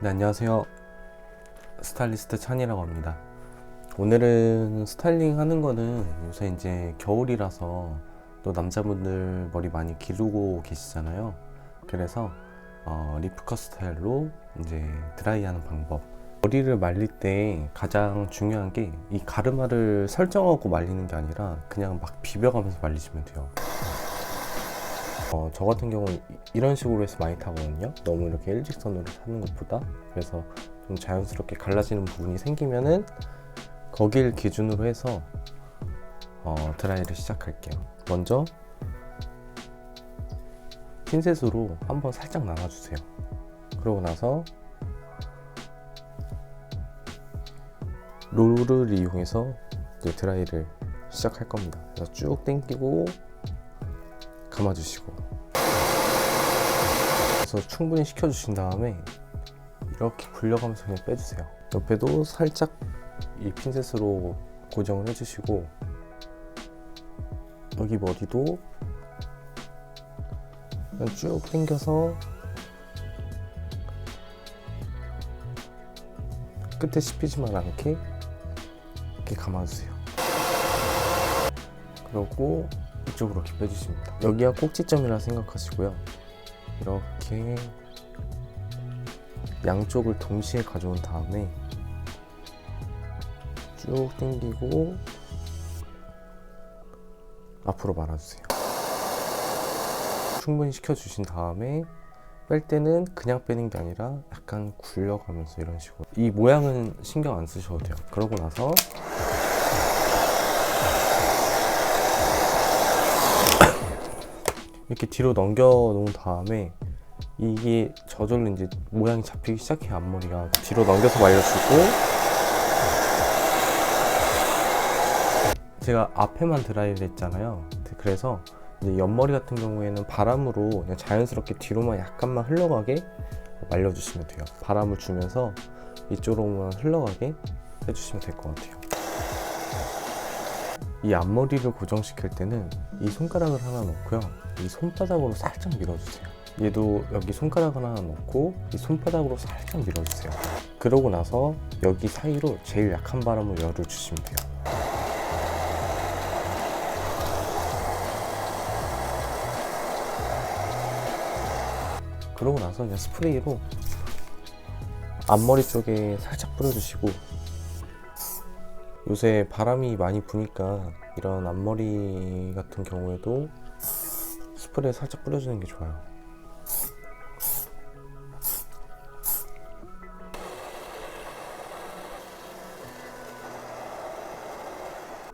네, 안녕하세요. 스타일리스트 찬이라고 합니다. 오늘은 스타일링 하는 거는 요새 이제 겨울이라서 또 남자분들 머리 많이 기르고 계시잖아요. 그래서 어, 리프컷 스타일로 이제 드라이 하는 방법. 머리를 말릴 때 가장 중요한 게 이 가르마를 설정하고 말리는 게 아니라 그냥 막 비벼가면서 말리시면 돼요. 어, 저 같은 경우는 이- 이런 식으로 해서 많이 타거든요. 너무 이렇게 일직선으로 타는 것보다. 그래서 좀 자연스럽게 갈라지는 부분이 생기면은 거길 기준으로 해서 어, 드라이를 시작할게요. 먼저 핀셋으로 한번 살짝 나눠주세요. 그러고 나서 롤을 이용해서 드라이를 시작할 겁니다. 그래서 쭉 당기고 감아주시고. 그래서 충분히 식혀주신 다음에 이렇게 굴려가면서 그냥 빼주세요. 옆에도 살짝 이 핀셋으로 고정을 해주시고 여기 머리도 그냥 쭉 당겨서 끝에 씹히지만 않게 이렇게 감아주세요. 그러고 이쪽으로 이렇게 빼주십니다. 여기가 꼭지점이라 생각하시고요. 이렇게 양쪽을 동시에 가져온 다음에 쭉 당기고 앞으로 말아주세요. 충분히 식혀주신 다음에 뺄 때는 그냥 빼는 게 아니라 약간 굴려가면서 이런 식으로 이 모양은 신경 안 쓰셔도 돼요. 그러고 나서 이렇게 뒤로 넘겨 놓은 다음에 이게 저절로 이제 모양이 잡히기 시작해요 앞머리가. 뒤로 넘겨서 말려주고. 제가 앞에만 드라이를 했잖아요. 그래서 이제 옆머리 같은 경우에는 바람으로 그냥 자연스럽게 뒤로만 약간만 흘러가게 말려주시면 돼요. 바람을 주면서 이쪽으로만 흘러가게 해주시면 될 것 같아요 이 앞머리를 고정시킬 때는 이 손가락을 하나 넣고요. 이 손바닥으로 살짝 밀어주세요. 얘도 여기 손가락을 하나 넣고 이 손바닥으로 살짝 밀어주세요. 그러고 나서 여기 사이로 제일 약한 바람을 열을 주시면 돼요. 그러고 나서 그냥 스프레이로 앞머리 쪽에 살짝 뿌려주시고 요새 바람이 많이 부니까 이런 앞머리 같은 경우에도 스프레이 살짝 뿌려주는 게 좋아요.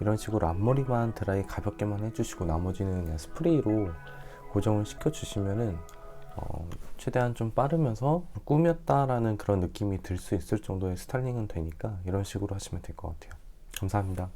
이런 식으로 앞머리만 드라이 가볍게만 해주시고 나머지는 그냥 스프레이로 고정을 시켜주시면은 어, 최대한 좀 빠르면서 꾸몄다라는 그런 느낌이 들 수 있을 정도의 스타일링은 되니까 이런 식으로 하시면 될 것 같아요. 감사합니다.